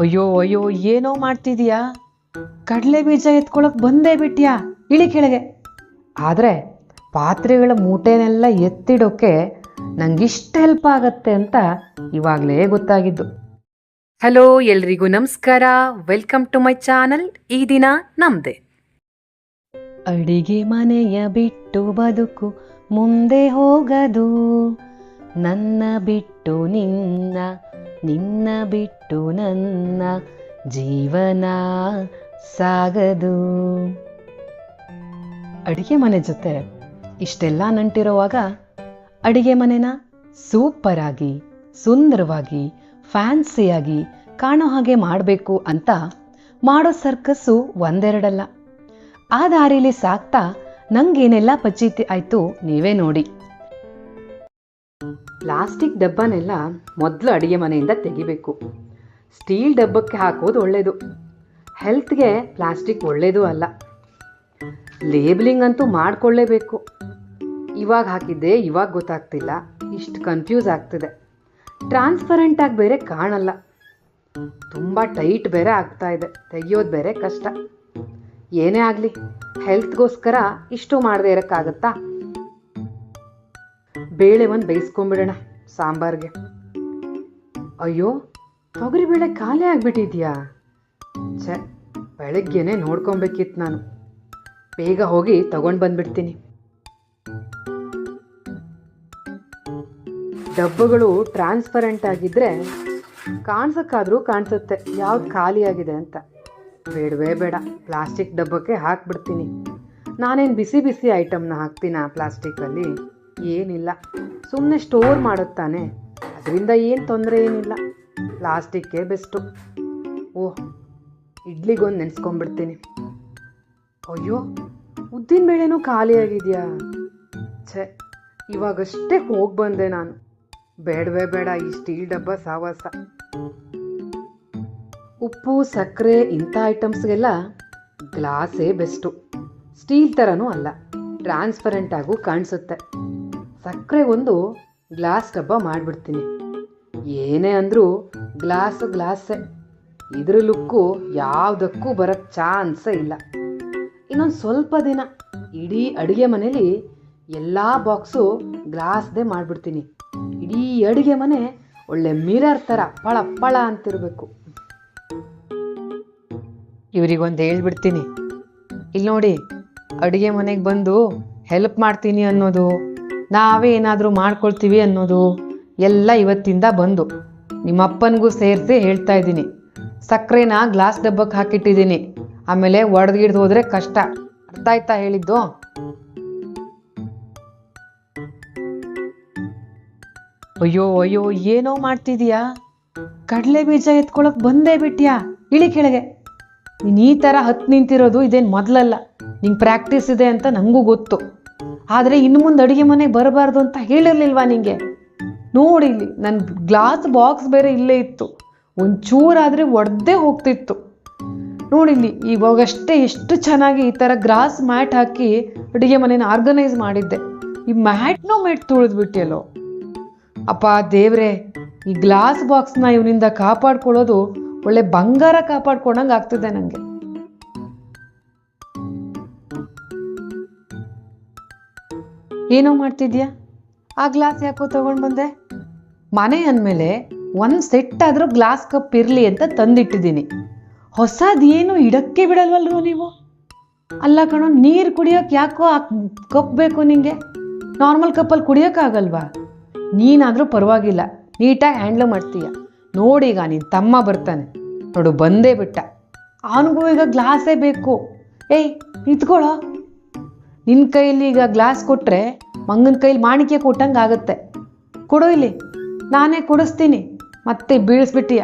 ಅಯ್ಯೋ ಅಯ್ಯೋ ಏನೋ ಮಾಡ್ತಿದೀಯಾ? ಕಡಲೆ ಬೀಜ ಎತ್ಕೊಳಕ್ ಬಂದೇ ಬಿಟ್ಯಾ? ಇಳಿ ಕೆಳಗೆ. ಆದರೆ ಪಾತ್ರೆಗಳ ಮೂಟೆನೆಲ್ಲ ಎತ್ತಿಡೋಕ್ಕೆ ನಂಗಿಷ್ಟು ಹೆಲ್ಪ್ ಆಗತ್ತೆ ಅಂತ ಇವಾಗಲೇ ಗೊತ್ತಾಗಿದ್ದು. ಹಲೋ ಎಲ್ರಿಗೂ ನಮಸ್ಕಾರ. ವೆಲ್ಕಮ್ ಟು ಮೈ ಚಾನಲ್ ಈ ದಿನ ನಮ್ದೆ. ಅಡಿಗೆ ಮನೆಯ ಬಿಟ್ಟು ಬದುಕು ಮುಂದೆ ಹೋಗದು. ನನ್ನ ಬಿಟ್ಟು ನಿನ್ನ ನಿನ್ನ ಬಿಟ್ಟು ನನ್ನ ಜೀವನ ಸಾಗದು. ಅಡಿಗೆ ಮನೆ ಜೊತೆ ಇಷ್ಟೆಲ್ಲ ನಂಟಿರುವಾಗ ಅಡಿಗೆ ಮನೆನ ಸೂಪರ್ ಆಗಿ ಸುಂದರವಾಗಿ, ಫ್ಯಾನ್ಸಿಯಾಗಿ ಕಾಣೋ ಹಾಗೆ ಮಾಡಬೇಕು ಅಂತ ಮಾಡೋ ಸರ್ಕಸ್ಸು ಒಂದೆರಡಲ್ಲ. ಆ ದಾರಿಲಿ ಸಾಕ್ತಾ ನಂಗೇನೆಲ್ಲ ಪಚೀತಿ ಆಯಿತು ನೀವೇ ನೋಡಿ. ಪ್ಲಾಸ್ಟಿಕ್ ಡಬ್ಬನೆಲ್ಲ ಮೊದಲು ಅಡುಗೆ ಮನೆಯಿಂದ ತೆಗಿಬೇಕು. ಸ್ಟೀಲ್ ಡಬ್ಬಕ್ಕೆ ಹಾಕೋದು ಒಳ್ಳೆಯದು ಹೆಲ್ತ್ಗೆ ಪ್ಲಾಸ್ಟಿಕ್ ಒಳ್ಳೆಯದು ಅಲ್ಲ. ಲೇಬ್ಲಿಂಗ್ ಅಂತೂ ಮಾಡಿಕೊಳ್ಳೇಬೇಕು. ಇವಾಗ ಹಾಕಿದ್ದೆ ಇವಾಗ ಗೊತ್ತಾಗ್ತಿಲ್ಲ. ಇಷ್ಟು ಕನ್ಫ್ಯೂಸ್ ಆಗ್ತಿದೆ. ಟ್ರಾನ್ಸ್ಪರೆಂಟ್ ಆಗಿ ಬೇರೆ ಕಾಣಲ್ಲ. ತುಂಬ ಟೈಟ್ ಬೇರೆ ಆಗ್ತಾ ಇದೆ. ತೆಗಿಯೋದು ಬೇರೆ ಕಷ್ಟ. ಏನೇ ಆಗಲಿ ಹೆಲ್ತ್ಗೋಸ್ಕರ ಇಷ್ಟು ಮಾಡದೇ ಇರೋಕ್ಕಾಗತ್ತಾ? ಬೇಳೆ ಒಂದು ಬೇಯಿಸ್ಕೊಂಬಿಡೋಣ, ಸಾಂಬಾರ್ಗೆ. ಅಯ್ಯೋ ತೊಗರಿಬೇಳೆ ಖಾಲಿ ಆಗ್ಬಿಟ್ಟಿದ್ಯಾ? ಛೆ, ಬೆಳಗ್ಗೆನೆ ನೋಡ್ಕೊಬೇಕಿತ್ತು ನಾನು. ಬೇಗ ಹೋಗಿ ತಗೊಂಡು ಬಂದ್ಬಿಡ್ತೀನಿ. ಡಬ್ಬಗಳು ಟ್ರಾನ್ಸ್ಪರೆಂಟ್ ಆಗಿದ್ರೆ ಕಾಣಿಸಕ್ಕಾದ್ರೂ ಕಾಣಿಸುತ್ತೆ, ಯಾವ್ದು ಖಾಲಿಯಾಗಿದೆ ಅಂತ. ಬೇಡವೇ ಬೇಡ, ಪ್ಲಾಸ್ಟಿಕ್ ಡಬ್ಬಕ್ಕೆ ಹಾಕ್ಬಿಡ್ತೀನಿ. ನಾನೇನು ಬಿಸಿ ಬಿಸಿ ಐಟಮ್ನ ಹಾಕ್ತೀನಾ ಪ್ಲಾಸ್ಟಿಕ್ಕಲ್ಲಿ ಏನಿಲ್ಲ. ಸುಮ್ಮನೆ ಸ್ಟೋರ್ ಮಾಡುತ್ತಾನೆ ಅದರಿಂದ ಏನು ತೊಂದರೆ ಏನಿಲ್ಲ. ಪ್ಲಾಸ್ಟಿಕ್ಕೇ ಬೆಸ್ಟು ಓಹ್, ಇಡ್ಲಿಗೊಂದು ನೆನೆಸ್ಕೊಂಡ್ಬಿಡ್ತೀನಿ ಅಯ್ಯೋ, ಉದ್ದಿನ ಬೇಳೆನೂ ಖಾಲಿಯಾಗಿದೆಯಾ? ಛೆ, ಇವಾಗಷ್ಟೇ ಹೋಗಿ ಬಂದೆ ನಾನು. ಬೇಡವೇ ಬೇಡ, ಈ ಸ್ಟೀಲ್ ಡಬ್ಬ ಸಾವಾಸ. ಉಪ್ಪು, ಸಕ್ಕರೆ, ಇಂಥ ಐಟಮ್ಸ್ಗೆಲ್ಲ ಗ್ಲಾಸೇ ಬೆಸ್ಟು ಸ್ಟೀಲ್ ಥರನೂ ಅಲ್ಲ ಟ್ರಾನ್ಸ್ಪರೆಂಟಾಗೂ ಕಾಣಿಸುತ್ತೆ. ಸಕ್ಕರೆ ಒಂದು ಗ್ಲಾಸ್ ಡಬ್ಬ ಮಾಡಿಬಿಡ್ತೀನಿ. ಏನೇ ಅಂದರೂ ಗ್ಲಾಸ್ ಗ್ಲಾಸೇ. ಇದ್ರ ಲುಕ್ಕು ಯಾವುದಕ್ಕೂ ಬರೋಕ್ಕೆ ಚಾನ್ಸೇ ಇಲ್ಲ. ಇನ್ನೊಂದು ಸ್ವಲ್ಪ ದಿನ ಇಡೀ ಅಡುಗೆ ಮನೇಲಿ ಎಲ್ಲ ಬಾಕ್ಸು ಗ್ಲಾಸ್ದೇ ಮಾಡಿಬಿಡ್ತೀನಿ. ಇಡೀ ಅಡುಗೆ ಮನೆ ಒಳ್ಳೆ ಮಿರರ್ ಥರ ಪಳ ಪಳ ಅಂತಿರಬೇಕು. ಇವರಿಗೊಂದು ಹೇಳ್ಬಿಡ್ತೀನಿ. ಇಲ್ಲಿ ನೋಡಿ ಅಡುಗೆ ಮನೆಗೆ ಬಂದು ಹೆಲ್ಪ್ ಮಾಡ್ತೀನಿ ಅನ್ನೋದು. ನಾವೇ ಏನಾದರೂ ಮಾಡ್ಕೊಳ್ತೀವಿ ಅನ್ನೋದು ಎಲ್ಲ ಇವತ್ತಿಂದ ಬಂದು. ನಿಮ್ಮಪ್ಪನಿಗೂ ಸೇರಿಸಿ ಹೇಳ್ತಾ ಇದ್ದೀನಿ. ಸಕ್ಕರೆನ ಗ್ಲಾಸ್ ಡಬ್ಬಕ್ಕೆ ಹಾಕಿಟ್ಟಿದ್ದೀನಿ. ಆಮೇಲೆ ಒಡೆದ್ಗಿಡ್ದು ಹೋದರೆ ಕಷ್ಟ. ಅರ್ಥ ಆಯ್ತಾ ಹೇಳಿದ್ದು? ಅಯ್ಯೋ ಅಯ್ಯೋ, ಏನೋ ಮಾಡ್ತಿದೀಯಾ? ಕಡಲೆ ಬೀಜ ಎತ್ಕೊಳಕ್ ಬಂದೇ ಬಿಟ್ಯಾ? ಇಳಿ ಕೆಳಗೆ. ನೀನು ಈ ಥರ ಹತ್ತು ನಿಂತಿರೋದು ಇದೇನು ಮೊದಲಲ್ಲ. ನಿಂಗೆ ಪ್ರಾಕ್ಟೀಸ್ ಇದೆ ಅಂತ ನನಗೂ ಗೊತ್ತು. ಆದರೆ ಇನ್ನು ಮುಂದೆ ಅಡುಗೆ ಮನೆಗೆ ಬರಬಾರ್ದು ಅಂತ ಹೇಳಿರ್ಲಿಲ್ವಾ ನಿಂಗೆ? ನೋಡಿ ಇಲ್ಲಿ ನನ್ನ ಗ್ಲಾಸ್ ಬಾಕ್ಸ್ ಬೇರೆ ಇಲ್ಲೇ ಇತ್ತು. ಒಂಚೂರಾದರೆ ಒಡ್ದೇ ಹೋಗ್ತಿತ್ತು. ನೋಡಿಲ್ಲಿ ಇವಾಗಷ್ಟೇ ಎಷ್ಟು ಚೆನ್ನಾಗಿ ಈ ಥರ ಗ್ರಾಸ್ ಮ್ಯಾಟ್ ಹಾಕಿ ಅಡುಗೆ ಮನೇನ ಆರ್ಗನೈಸ್ ಮಾಡಿದ್ದೆ. ಈ ಮ್ಯಾಟ್ನೂ ಮ್ಯಾಟ್ ತುಳಿದ್ಬಿಟ್ಟಿಯಲ್ಲೋ ಅಪ್ಪ ದೇವ್ರೆ, ಈ ಗ್ಲಾಸ್ ಬಾಕ್ಸ್ನ ಇವನಿಂದ ಕಾಪಾಡ್ಕೊಳ್ಳೋದು ಒಳ್ಳೆ ಬಂಗಾರ ಕಾಪಾಡ್ಕೊಂಡಂಗೆ ಆಗ್ತಿದೆ ನನಗೆ ಏನೋ ಮಾಡ್ತಿದ್ಯಾ? ಆ ಗ್ಲಾಸ್ ಯಾಕೋ ತಗೊಂಡು ಬಂದೆ? ಮನೆ ಅಂದಮೇಲೆ ಒಂದು ಸೆಟ್ ಆದರೂ ಗ್ಲಾಸ್ ಕಪ್ ಇರಲಿ ಅಂತ ತಂದಿಟ್ಟಿದ್ದೀನಿ. ಹೊಸದೇನು ಇಡಕ್ಕೆ ಬಿಡಲ್ವಲ್ವ ನೀವು? ಅಲ್ಲ ಕಣೋ, ನೀರು ಕುಡಿಯೋಕೆ ಯಾಕೋ ಆ ಕಪ್ ಬೇಕು ನಿಮಗೆ ನಾರ್ಮಲ್ ಕಪ್ಪಲ್ಲಿ ಕುಡಿಯೋಕ್ಕಾಗಲ್ವಾ? ನೀನಾದರೂ ಪರವಾಗಿಲ್ಲ, ನೀಟಾಗಿ ಹ್ಯಾಂಡ್ಲ್ ಮಾಡ್ತೀಯ. ನೋಡಿ ಈಗ ನಿನ್ನ ತಮ್ಮ ಬರ್ತಾನೆ. ನೋಡು, ಬಂದೇ ಬಿಟ್ಟ. ಅವನಿಗೂ ಈಗ ಗ್ಲಾಸೇ ಬೇಕು. ಏಯ್, ನಿಂತ್ಕೊಳ್ಳೋ. ನಿನ್ನ ಕೈಲಿ ಈಗ ಗ್ಲಾಸ್ ಕೊಟ್ಟರೆ ಮಂಗನ ಕೈಲಿ ಮಾಣಿಕೆ ಕೊಟ್ಟಂಗೆ ಆಗುತ್ತೆ. ಕೊಡು ಇಲ್ಲಿ. ನಾನೇ ಕೊಡಿಸ್ತೀನಿ. ಮತ್ತೆ ಬೀಳಿಸ್ಬಿಟ್ಟಿಯ?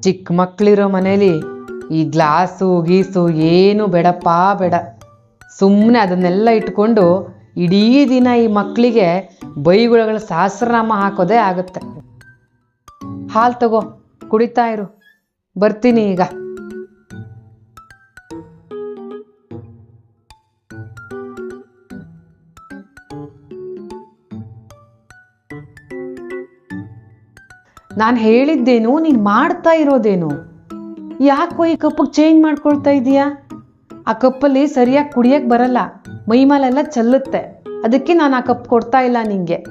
ಚಿಕ್ಕ ಮಕ್ಕಳಿರೋ ಮನೇಲಿ ಈ ಗ್ಲಾಸು ಗೀಸು ಏನು ಬೇಡಪ್ಪ, ಬೇಡ. ಸುಮ್ಮನೆ ಅದನ್ನೆಲ್ಲ ಇಟ್ಕೊಂಡು ಇಡೀ ದಿನ ಈ ಮಕ್ಕಳಿಗೆ ಬೈಗುಳಗಳ ಸಹಸ್ರನಾಮ ಹಾಕೋದೇ ಆಗುತ್ತೆ. ಹಾಲು ತಗೋ, ಕುಡಿತಾ ಇರು. ಬರ್ತೀನಿ ಈಗ. ನಾನು ಹೇಳಿದ್ದೇನು, ನೀನು ಮಾಡ್ತಾ ಇರೋದೇನು? ಯಾಕೋ ಈ ಕಪ್ಪಿಗೆ ಚೇಂಜ್ ಮಾಡ್ಕೊಳ್ತಾ ಇದೀಯಾ? ಆ ಕಪ್ಪಲ್ಲಿ ಸರಿಯಾಗಿ ಕುಡಿಯಕ್ಕೆ ಬರಲ್ಲ ಮೈಮಾಲೆಲ್ಲ ಚೆಲ್ಲುತ್ತೆ. ಅದಕ್ಕೆ ನಾನು ಆ ಕಪ್ ಕೊಡ್ತಾ ಇಲ್ಲ ನಿಂಗೆ.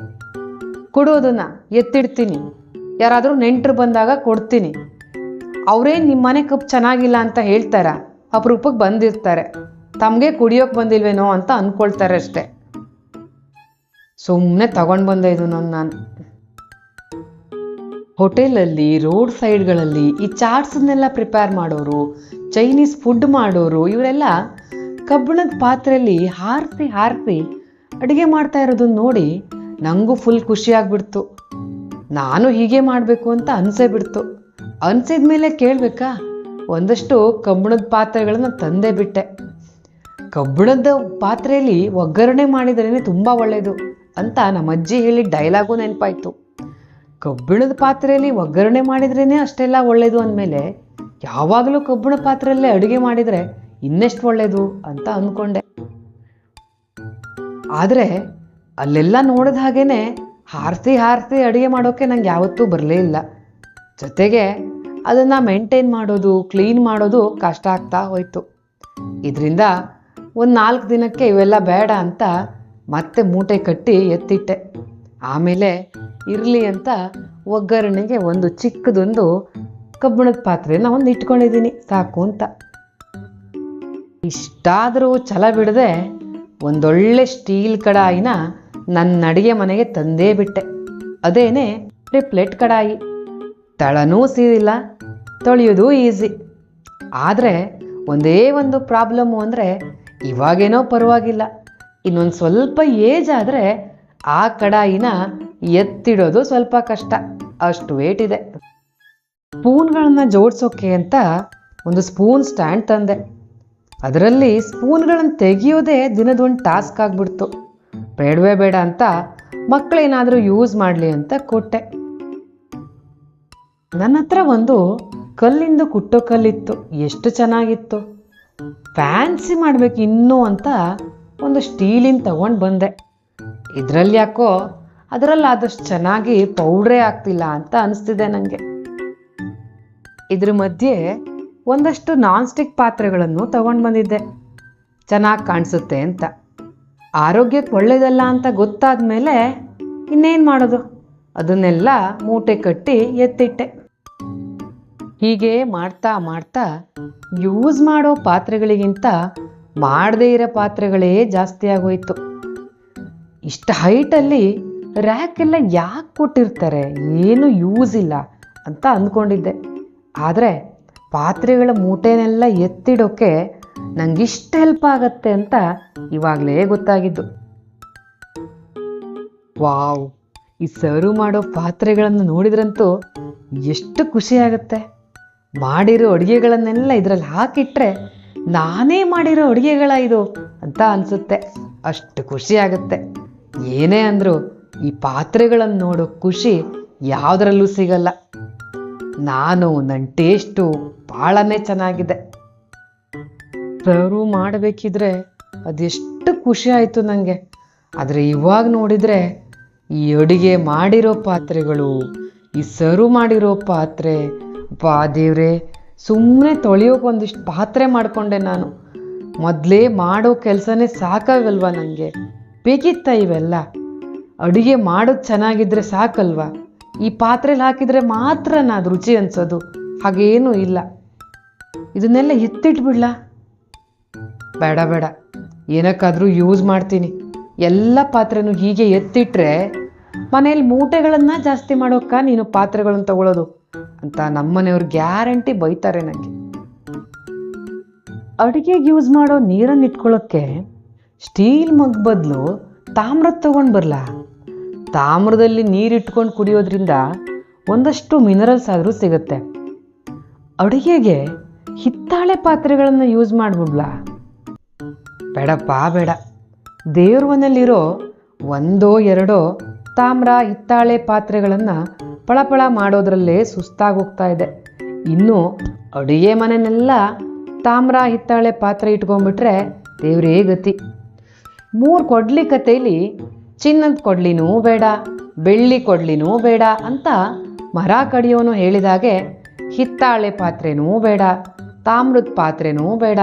ಕೊಡೋದನ್ನು ಎತ್ತಿಡ್ತೀನಿ. ಯಾರಾದರೂ ನೆಂಟರು ಬಂದಾಗ ಕೊಡ್ತೀನಿ. ಅವರೇ ನಿಮ್ಮ ಮನೆ ಕಪ್ ಚೆನ್ನಾಗಿಲ್ಲ ಅಂತ ಹೇಳ್ತಾರ ಅಪರೂಪಕ್ಕೆ ಬಂದಿರ್ತಾರೆ. ತಮಗೆ ಕುಡಿಯೋಕೆ ಬಂದಿಲ್ವೇನೋ ಅಂತ ಅಂದ್ಕೊಳ್ತಾರೆ ಅಷ್ಟೆ ಸುಮ್ಮನೆ ತಗೊಂಡು ಬಂದೆ ಇದು ನಾನು. ಹೋಟೆಲಲ್ಲಿ, ರೋಡ್ ಸೈಡ್ಗಳಲ್ಲಿ ಈ ಚಾಟ್ಸನ್ನೆಲ್ಲ ಪ್ರಿಪೇರ್ ಮಾಡೋರು, ಚೈನೀಸ್ ಫುಡ್ ಮಾಡೋರು, ಇವರೆಲ್ಲ ಕಬ್ಬಿಣದ ಪಾತ್ರೆಯಲ್ಲಿ ಹಾರಿಸಿ ಹಾರಿಸಿ ಅಡುಗೆ ಮಾಡ್ತಾ ಇರೋದನ್ನ ನೋಡಿ ನನಗೂ ಫುಲ್ ಖುಷಿ ಆಗ್ಬಿಡ್ತು. ನಾನು ಹೀಗೆ ಮಾಡಬೇಕು ಅಂತ ಅನಿಸೇ ಬಿಡ್ತು. ಅನಿಸಿದ ಮೇಲೆ ಕೇಳಬೇಕಾ? ಒಂದಷ್ಟು ಕಬ್ಬಿಣದ ಪಾತ್ರೆಗಳನ್ನು ತಂದೇ ಬಿಟ್ಟೆ. ಕಬ್ಬಿಣದ ಪಾತ್ರೆಯಲ್ಲಿ ಒಗ್ಗರಣೆ ಮಾಡಿದ್ರೇ ತುಂಬ ಒಳ್ಳೆಯದು ಅಂತ ನಮ್ಮ ಅಜ್ಜಿ ಹೇಳಿದ ಡೈಲಾಗು ನೆನಪಾಯ್ತು. ಕಬ್ಬಿಣದ ಪಾತ್ರೆಯಲ್ಲಿ ಒಗ್ಗರಣೆ ಮಾಡಿದ್ರೇ ಅಷ್ಟೆಲ್ಲ ಒಳ್ಳೆಯದು ಅಂದಮೇಲೆ ಯಾವಾಗಲೂ ಕಬ್ಬಿಣ ಪಾತ್ರೆಯಲ್ಲೇ ಅಡುಗೆ ಮಾಡಿದರೆ ಇನ್ನೆಷ್ಟು ಒಳ್ಳೆಯದು ಅಂತ ಅಂದ್ಕೊಂಡೆ. ಆದರೆ ಅಲ್ಲೆಲ್ಲ ನೋಡಿದ ಹಾಗೇನೆ ಹಾರಿಸಿ ಹಾರಿಸಿ ಅಡುಗೆ ಮಾಡೋಕ್ಕೆ ನಂಗೆ ಯಾವತ್ತೂ ಬರಲೇ ಇಲ್ಲ. ಜೊತೆಗೆ ಅದನ್ನು ಮೇಂಟೈನ್ ಮಾಡೋದು ಕ್ಲೀನ್ ಮಾಡೋದು ಕಷ್ಟ ಆಗ್ತಾ ಹೋಯಿತು. ಇದರಿಂದ ಒಂದು ನಾಲ್ಕು ದಿನಕ್ಕೆ ಇವೆಲ್ಲ ಬೇಡ ಅಂತ ಮತ್ತೆ ಮೂಟೆ ಕಟ್ಟಿ ಎತ್ತಿಟ್ಟೆ. ಆಮೇಲೆ ಇರಲಿ ಅಂತ ಒಗ್ಗರಣೆಗೆ ಒಂದು ಚಿಕ್ಕದೊಂದು ಕಬ್ಬಿಣದ ಪಾತ್ರೆನ ಒಂದು ಇಟ್ಕೊಂಡಿದ್ದೀನಿ. ಸಾಕು ಅಂತ. ಇಷ್ಟಾದರೂ ಛಲ ಬಿಡದೆ ಒಂದೊಳ್ಳೆ ಸ್ಟೀಲ್ ಕಡಾಯಿನ ನನ್ನ ಅಡುಗೆ ಮನೆಗೆ ತಂದೇ ಬಿಟ್ಟೆ. ಅದೇನೆ ಟ್ರಿಪ್ಲೆಟ್ ಕಡಾಯಿ. ತಳನೂ ಸೀದಿಲ್ಲ, ತೊಳೆಯೋದು ಈಸಿ. ಆದರೆ ಒಂದೇ ಒಂದು ಪ್ರಾಬ್ಲಮ್ಮು ಅಂದರೆ ಇವಾಗೇನೋ ಪರವಾಗಿಲ್ಲ. ಇನ್ನೊಂದು ಸ್ವಲ್ಪ ಏಜ್ ಆದರೆ ಆ ಕಡಾಯಿನ ಎತ್ತಿಡೋದು ಸ್ವಲ್ಪ ಕಷ್ಟ. ಅಷ್ಟು ವೇಟ್ ಇದೆ. ಸ್ಪೂನ್ಗಳನ್ನ ಜೋಡಿಸೋಕೆ ಅಂತ ಒಂದು ಸ್ಪೂನ್ ಸ್ಟ್ಯಾಂಡ್ ತಂದೆ. ಅದರಲ್ಲಿ ಸ್ಪೂನ್ಗಳನ್ನು ತೆಗೆಯೋದೇ ದಿನದೊಂದು ಟಾಸ್ಕ್ ಆಗಿಬಿಡ್ತು. ಬೇಡವೇ ಬೇಡ ಅಂತ ಮಕ್ಕಳೇನಾದರೂ ಯೂಸ್ ಮಾಡಲಿ ಅಂತ ಕೊಟ್ಟೆ. ನನ್ನ ಹತ್ರ ಒಂದು ಕಲ್ಲಿಂದು ಕುಟ್ಟೋ ಕಲ್ಲಿತ್ತು. ಎಷ್ಟು ಚೆನ್ನಾಗಿತ್ತು. ಫ್ಯಾನ್ಸಿ ಮಾಡಬೇಕು ಇನ್ನೂ ಅಂತ ಒಂದು ಸ್ಟೀಲಿಂದ ತಗೊಂಡು ಬಂದೆ. ಇದರಲ್ಲಿ ಯಾಕೋ ಅದರಲ್ಲಿ ಆದಷ್ಟು ಚೆನ್ನಾಗಿ ಪೌಡ್ರೇ ಆಗ್ತಿಲ್ಲ ಅಂತ ಅನಿಸ್ತಿದೆ ನನಗೆ ಇದ್ರ ಮಧ್ಯೆ ಒಂದಷ್ಟು ನಾನ್ ಸ್ಟಿಕ್ ಪಾತ್ರೆಗಳನ್ನು ತಗೊಂಡು ಬಂದಿದ್ದೆ. ಚೆನ್ನಾಗಿ ಕಾಣಿಸುತ್ತೆ ಅಂತ. ಆರೋಗ್ಯಕ್ಕೆ ಒಳ್ಳೇದಲ್ಲ ಅಂತ ಗೊತ್ತಾದ ಮೇಲೆ ಇನ್ನೇನು ಮಾಡೋದು? ಅದನ್ನೆಲ್ಲ ಮೂಟೆ ಕಟ್ಟಿ ಎತ್ತಿಟ್ಟೆ. ಹೀಗೆ ಮಾಡ್ತಾ ಮಾಡ್ತಾ ಯೂಸ್ ಮಾಡೋ ಪಾತ್ರೆಗಳಿಗಿಂತ ಮಾಡದೇ ಇರೋ ಪಾತ್ರೆಗಳೇ ಜಾಸ್ತಿ ಆಗೋಯ್ತು. ಇಷ್ಟು ಹೈಟಲ್ಲಿ ರ್ಯಾಕ್ ಎಲ್ಲ ಯಾಕೆ ಕೊಟ್ಟಿರ್ತಾರೆ? ಏನು ಯೂಸ್ ಇಲ್ಲ ಅಂತ ಅಂದ್ಕೊಂಡಿದ್ದೆ. ಆದರೆ ಪಾತ್ರೆಗಳ ಮೂಟೆನೆಲ್ಲ ಎತ್ತಿಡೋಕ್ಕೆ ನಂಗಿಷ್ಟು ಹೆಲ್ಪ್ ಆಗತ್ತೆ ಅಂತ ಇವಾಗಲೇ ಗೊತ್ತಾಗಿದ್ದು. ವಾವ್, ಈ ಸರ್ವ್ ಮಾಡೋ ಪಾತ್ರೆಗಳನ್ನು ನೋಡಿದ್ರಂತೂ ಎಷ್ಟು ಖುಷಿ ಮಾಡಿರೋ ಅಡುಗೆಗಳನ್ನೆಲ್ಲ ಇದರಲ್ಲಿ ಹಾಕಿಟ್ರೆ ನಾನೇ ಮಾಡಿರೋ ಅಡುಗೆಗಳ ಇದು ಅಂತ ಅನಿಸುತ್ತೆ. ಅಷ್ಟು ಖುಷಿ ಆಗುತ್ತೆ. ಏನೇ ಅಂದರೂ ಈ ಪಾತ್ರೆಗಳನ್ನು ನೋಡೋ ಖುಷಿ ಯಾವುದರಲ್ಲೂ ಸಿಗಲ್ಲ. ನಾನು ನನ್ನ ಟೇಸ್ಟು ಭಾಳನೇ ಚೆನ್ನಾಗಿದೆ. ಸರ್ವ್ ಮಾಡಬೇಕಿದ್ರೆ ಅದೆಷ್ಟು ಖುಷಿ ಆಯಿತು ನನಗೆ ಆದರೆ ಇವಾಗ ನೋಡಿದರೆ ಈ ಅಡುಗೆ ಮಾಡಿರೋ ಪಾತ್ರೆಗಳು, ಈ ಸರ್ವ್ ಮಾಡಿರೋ ಪಾತ್ರೆ ಬಾ ದೇವ್ರೆ ಸುಮ್ಮನೆ ತೊಳೆಯೋಕೆ ಒಂದಿಷ್ಟು ಪಾತ್ರೆ ಮಾಡಿಕೊಂಡೆ ನಾನು. ಮೊದಲೇ ಮಾಡೋ ಕೆಲಸನೇ ಸಾಕಾಗಲ್ವಾ ನನಗೆ ಬೇಕಿತ್ತ ಇವೆಲ್ಲ? ಅಡುಗೆ ಮಾಡೋದು ಚೆನ್ನಾಗಿದ್ರೆ ಸಾಕಲ್ವಾ? ಈ ಪಾತ್ರೆಲಿ ಹಾಕಿದರೆ ಮಾತ್ರ ಅದು ರುಚಿ ಅನ್ಸೋದು. ಹಾಗೇನೂ ಇಲ್ಲ. ಇದನ್ನೆಲ್ಲ ಎತ್ತಿಟ್ಬಿಡ್ಲಾ? ಬೇಡ ಬೇಡ. ಏನಕ್ಕಾದರೂ ಯೂಸ್ ಮಾಡ್ತೀನಿ. ಎಲ್ಲ ಪಾತ್ರೆನೂ ಹೀಗೆ ಎತ್ತಿಟ್ರೆ ಮನೆಯಲ್ಲಿ ಮೂಟೆಗಳನ್ನು ಜಾಸ್ತಿ ಮಾಡೋಕ್ಕ ನೀನು ಪಾತ್ರೆಗಳನ್ನ ತಗೊಳ್ಳೋದು ಅಂತ ನಮ್ಮನೆಯವ್ರು ಗ್ಯಾರಂಟಿ ಬೈತಾರೆ ನನಗೆ ಅಡುಗೆಗೆ ಯೂಸ್ ಮಾಡೋ ನೀರನ್ನು ಇಟ್ಕೊಳ್ಳೋಕ್ಕೆ ಸ್ಟೀಲ್ ಮಗ್ ಬದಲು ತಾಮ್ರದ ತಗೊಂಡು ಬರಲ್ಲ ತಾಮ್ರದಲ್ಲಿ ನೀರಿಟ್ಕೊಂಡು ಕುಡಿಯೋದ್ರಿಂದ ಒಂದಷ್ಟು ಮಿನರಲ್ಸ್ ಆದರೂ ಸಿಗುತ್ತೆ. ಅಡುಗೆಗೆ ಹಿತ್ತಾಳೆ ಪಾತ್ರೆಗಳನ್ನು ಯೂಸ್ ಮಾಡ್ಬಿಡ್ಲಾ? ಬೇಡಪ್ಪ, ಬೇಡ. ದೇವ್ರ ಮನೆಯಲ್ಲಿರೋ ಒಂದೋ ಎರಡೋ ತಾಮ್ರ, ಹಿತ್ತಾಳೆ ಪಾತ್ರೆಗಳನ್ನು ಪಳಪಳ ಮಾಡೋದ್ರಲ್ಲೇ ಸುಸ್ತಾಗಿ ಹೋಗ್ತಾ ಇದೆ. ಇನ್ನು ಅಡುಗೆ ಮನೆಯನ್ನೆಲ್ಲ ತಾಮ್ರ, ಹಿತ್ತಾಳೆ ಪಾತ್ರೆ ಇಟ್ಕೊಂಡ್ಬಿಟ್ರೆ ದೇವರೇ ಗತಿ. ಮೂರು ಕೊಡ್ಲಿ ಕಥೆಯಲ್ಲಿ ಚಿನ್ನದ ಕೊಡ್ಲಿನೂ ಬೇಡ, ಬೆಳ್ಳಿ ಕೊಡ್ಲಿನೂ ಬೇಡ ಅಂತ ಮರ ಕಡಿಯೋನು ಹೇಳಿದಾಗೆ ಹಿತ್ತಾಳೆ ಪಾತ್ರೆನೂ ಬೇಡ, ತಾಮ್ರದ ಪಾತ್ರೆನೂ ಬೇಡ,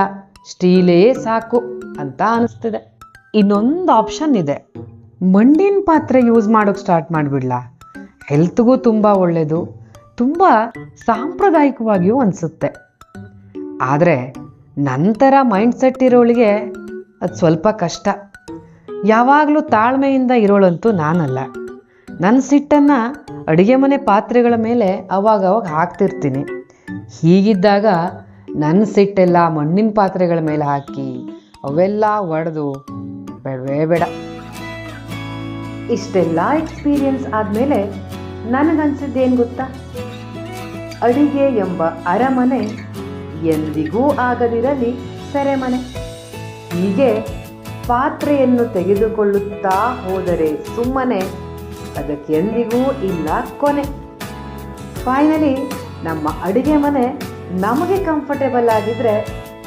ಸ್ಟೀಲೇ ಸಾಕು ಅಂತ ಅನಿಸ್ತಿದೆ. ಇನ್ನೊಂದು ಆಪ್ಷನ್ ಇದೆ. ಮಣ್ಣಿನ ಪಾತ್ರೆ ಯೂಸ್ ಮಾಡೋಕೆ ಸ್ಟಾರ್ಟ್ ಮಾಡಿಬಿಡ್ಲಾ? ಹೆಲ್ತ್ಗೂ ತುಂಬ ಒಳ್ಳೆಯದು ತುಂಬ ಸಾಂಪ್ರದಾಯಿಕವಾಗಿಯೂ ಅನಿಸುತ್ತೆ. ಆದರೆ ನಂತರ ಮೈಂಡ್ ಸೆಟ್ ಇರೋಳಿಗೆ ಅದು ಸ್ವಲ್ಪ ಕಷ್ಟ. ಯಾವಾಗಲೂ ತಾಳ್ಮೆಯಿಂದ ಇರೋಳಂತೂ ನಾನಲ್ಲ. ನನ್ನ ಸಿಟ್ಟನ್ನು ಅಡುಗೆ ಮನೆ ಪಾತ್ರೆಗಳ ಮೇಲೆ ಅವಾಗವಾಗ ಹಾಕ್ತಿರ್ತೀನಿ. ಹೀಗಿದ್ದಾಗ ನನ್ನ ಸಿಟ್ಟೆಲ್ಲ ಮಣ್ಣಿನ ಪಾತ್ರೆಗಳ ಮೇಲೆ ಹಾಕಿ ಅವೆಲ್ಲ ಒಡೆದು ಬೇಡವೇ ಬೇಡ. ಇಷ್ಟೆಲ್ಲ ಎಕ್ಸ್ಪೀರಿಯನ್ಸ್ ಆದಮೇಲೆ ನನಗನ್ಸಿದ್ದೇನು ಗೊತ್ತಾ? ಅಡಿಗೆ ಎಂಬ ಅರಮನೆ ಎಂದಿಗೂ ಆಗದಿರಲಿ ಸೆರೆಮನೆ. ಹೀಗೆ ಪಾತ್ರೆಯನ್ನು ತೆಗೆದುಕೊಳ್ಳುತ್ತಾ ಹೋದರೆ ಸುಮ್ಮನೆ ಅದಕ್ಕೆಂದಿಗೂ ಇಲ್ಲ ಕೊನೆ. ಫೈನಲಿ ನಮ್ಮ ಅಡುಗೆ ಮನೆ ನಮಗೆ ಕಂಫರ್ಟೇಬಲ್ ಆಗಿದ್ರೆ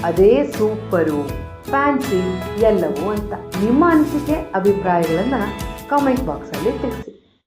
ಅದೇ ಸೂಪರು ಫ್ಯಾನ್ಸಿ ಎಲ್ಲವೂ ಅಂತ ನಿಮ್ಮ ಅನಿಸಿಕೆ, ಅಭಿಪ್ರಾಯಗಳನ್ನು ಕಾಮೆಂಟ್ ಬಾಕ್ಸಲ್ಲಿ ತಿಳಿಸಿ.